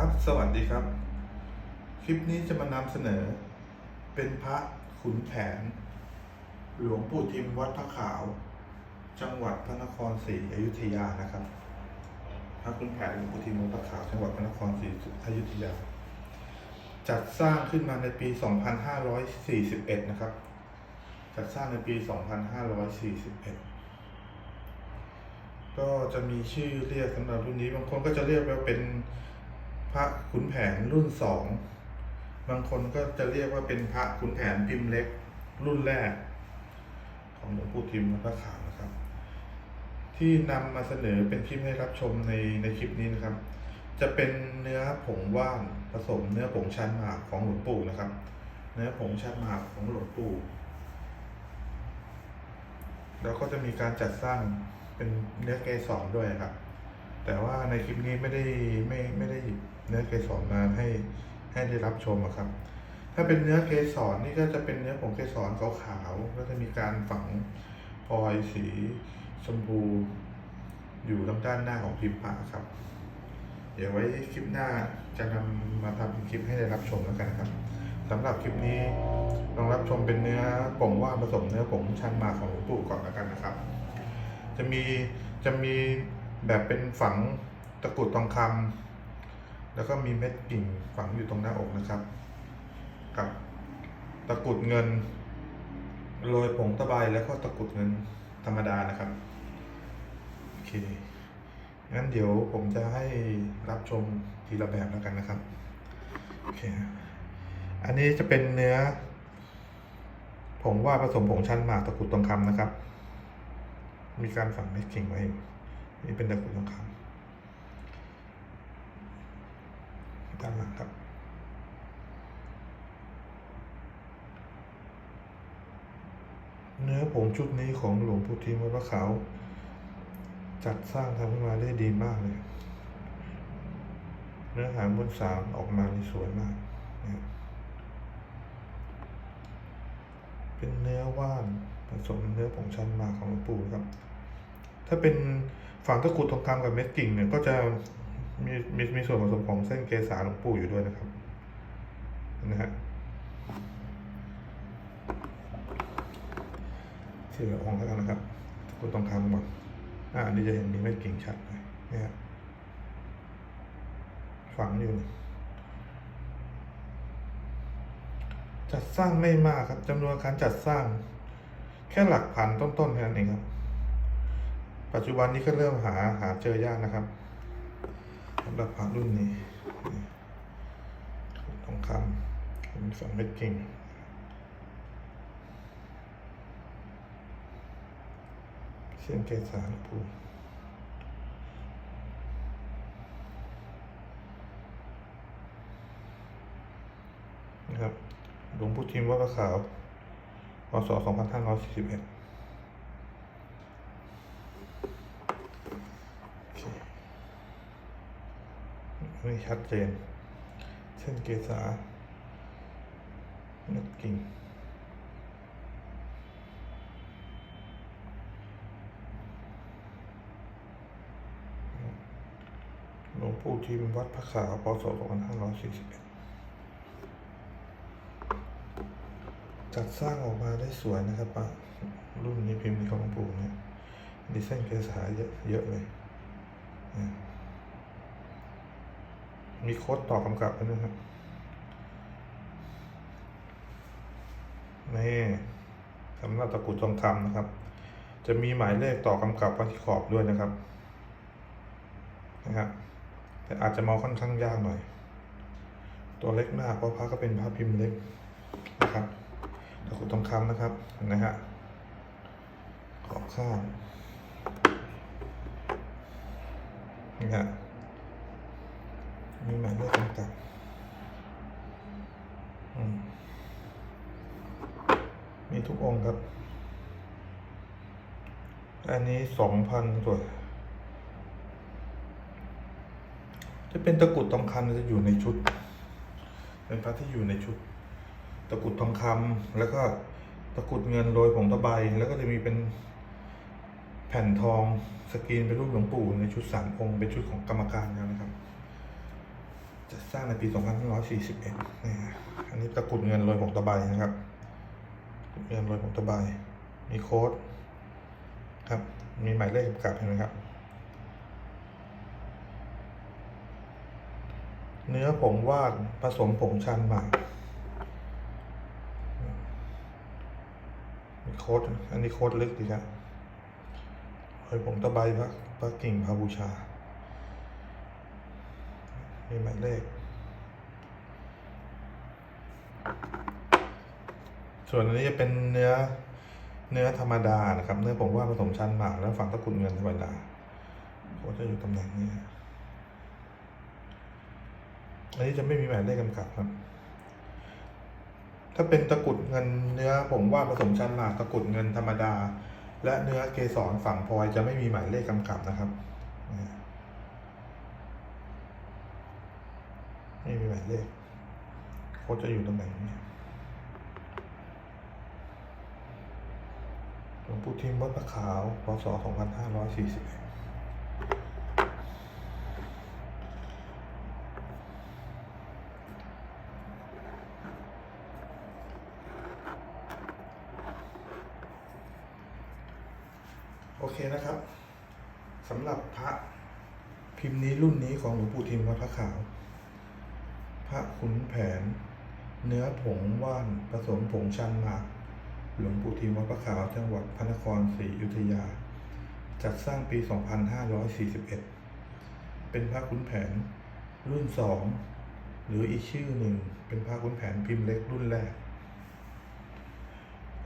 ครับสวัสดีครับ คลิปนี้จะมานำเสนอ เป็นพระขุนแผน หลวงปู่ทิมวัดพระขาว จังหวัดพระนครศรีอยุธยานะครับ พระขุนแผนหลวงปู่ทิมวัดพระขาวจังหวัดพระนครศรีอยุธยา จัดสร้างขึ้นมาในปี 2541 นะครับ จัดสร้างในปี 2541 ก็จะมีชื่อเรียกสำหรับรุ่นนี้บางคนก็จะเรียกว่าเป็น ระขุนแผนรุ่นสองบางคนก็จะเรียกว่าเป็นพระขุนแผนพิมพ์เล็กรุ่นแรก ของหลวงปู่ทิมวัดพระขาวนะครับ ที่นำมาเสนอเป็นคลิปให้รับชมในในคลิปนี้นะครับ จะเป็นเนื้อผงว่านผสมเนื้อผงชันหมากของหลวงปู่นะครับ เนื้อผงชันหมากของหลวงปู่แล้วก็จะมีการจัดสร้างเป็นเนื้อเกสรด้วยครับ แต่ว่าในคลิปนี้ไม่ได้ไม่ไม่ได้หยิบ เนื้อเกสรมาให้ให้ได้รับชมครับ ถ้าเป็นเนื้อเกสรนี่ก็จะเป็นเนื้อผงเกสรขาวๆแล้วจะมีการฝังพลอยสีชมพูอยู่ทางด้านหน้าของพิมพ์พระครับ เดี๋ยวไว้คลิปหน้าจะนำมาทำเป็นคลิปให้ได้รับชมแล้วกันครับสำหรับคลิปนี้ลองรับชมเป็นเนื้อผงว่าผสมเนื้อผงชั้นมาของหลวงปู่ก่อนแล้วกันนะครับ จะมีจะมีแบบเป็นฝังตะกรุดทองคำ แล้วก็มีเม็ดกิ่งฝังอยู่ตรงหน้าอกนะครับ กับตะกุดเงินโรยผงตะไบแล้วก็ตะกุดเงินธรรมดานะครับ โอเค งั้นเดี๋ยวผมจะให้รับชมทีละแบบแล้วกันนะครับ โอเค อันนี้จะเป็นเนื้อ ผงว่าผสมผงชั้นหมากตะกุดทองคำนะครับ มีการฝังเม็ดกิ่งไว้ นี่เป็นตะกุดทองคำ ด้านหลังครับเนื้อผงชุดนี้ของหลวงปู่ทิมวัดพระขาว จัดสร้างทำขึ้นมาได้ดีมากเลย เนื้อหาบนสามออกมาสวยมากนะเป็นเนื้อว่านผสมเนื้อผงชั้นหมาของหลวงปู่ครับ ถ้าเป็นฝังตะกรุดทองคำกับเม็ดกิ่งเนี่ยก็จะ มีมีมีส่วนผสมของเส้นเกสาหลวงปู่อยู่ด้วยนะครับนะฮะทีละองค์แล้วกันนะครับตะกรุดทองคำหมดอ่าอันนี้จะเห็นมีเม็ดกิ่งชัดเลยนะฮะฝังอยู่จัดสร้างไม่มากครับจำนวนการจัดสร้าง แค่หลักพันต้นๆแค่นั้นเองครับ ปัจจุบันนี้ก็เริ่มหาหาเจอยากนะครับำหรับพระรุ่นนี้ทองคำเป็นสองเม็ดกิ่งเส้นเกสาหลวงปู่นะครับหลวงปู่ทิมวัดขาวพศ2541 ไม่ชัดเจนเส้นเกษาเม็ดกิ่งหลวงปู่ทิมวัดพระขาวพศ2541 จัดสร้างออกมาได้สวยนะครับอะรุ่นนี้พิมพ์ของหลวงปู่เนี่ยดีเส้นเกษาเยอะเยอะเลยนะ มีโค้ดต่อกำกับด้วยนะครับนี่สำหรับตะกุดทองคำนะครับ จะมีหมายเลขต่อกำกับไว้ที่ขอบด้วยนะครับนะครับแต่อาจจะมองค่อนข้างยากหน่อย ตัวเล็กมากเพราะพระก็เป็นพระพิมพ์เล็กนะครับตะกุดทองคำนะครับเห็นะฮะขอบข้างนี่ฮะ มีหมายเลขกำกับอืมมีทุกองค์ครับ อันนี้สองพันตัว จะเป็นตะกรุดทองคำจะอยู่ในชุด เป็นพระที่อยู่ในชุด ตะกรุดทองคำแล้วก็ตะกรุดเงินโรยผงตะไบแล้วก็จะมีเป็นแผ่นทองสกรีนเป็นรูปหลวงปู่ในชุดสามองค์เป็นชุดของกรรมการนะครับ ร้างในปี 2541นี่ฮะอันนี้ตะกรุดเงินโรยผงตะไบนะครับ เงินโรยผงตะไบมีโค้ดครับ มีหมายเลขกำกับเห็นไหมครับ เนื้อผงวานผสมผงชันหมากมีโค้ดอันนี้โค้ดลึกดีครับโรยผงตะไบพระพระกิ่งพระบูชามีหมายเลข ส่วนอันนี้จะเป็นเนื้อเนื้อธรรมดานะครับ เนื้อผงว่าผสมชั้นหมากแล้วฝังตะกุดเงินธรรมดาก็จะอยู่ตำแหน่งนี้อันนี้จะไม่มีหมายเลขกำกับครับ ถ้าเป็นตะกุดเงินเนื้อผงว่าผสมชั้นหมากตะกุดเงินธรรมดา และเนื้อเกสรฝั่งพลอยจะไม่มีหมายเลขกำกับนะครับไม่มีหมายเลขเขาจะอยู่ตำแหน่งนี้หลวง ปูทิมวัดพระขาวพศ2541โอเคนะครับสำหรับพระพิมพ์นี้รุ่นนี้ของหลวงปู่ทิมวัดพระขาว พระขุนแผน เนื้อผงว่านผสมผงชันหมาก หลวงปู่ทิมวัดพระขาวจังหวัดพระนครศรีอยุธยา จัดสร้างปี 2541 เป็นพระขุนแผนรุ่นสองหรืออีกชื่อหนึ่ง เป็นพระขุนแผนพิมพ์เล็กรุ่นแรก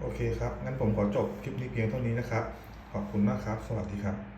โอเคครับ งั้นผมขอจบคลิปนี้เพียงเท่านี้นะครับ ขอบคุณมากครับ สวัสดีครับ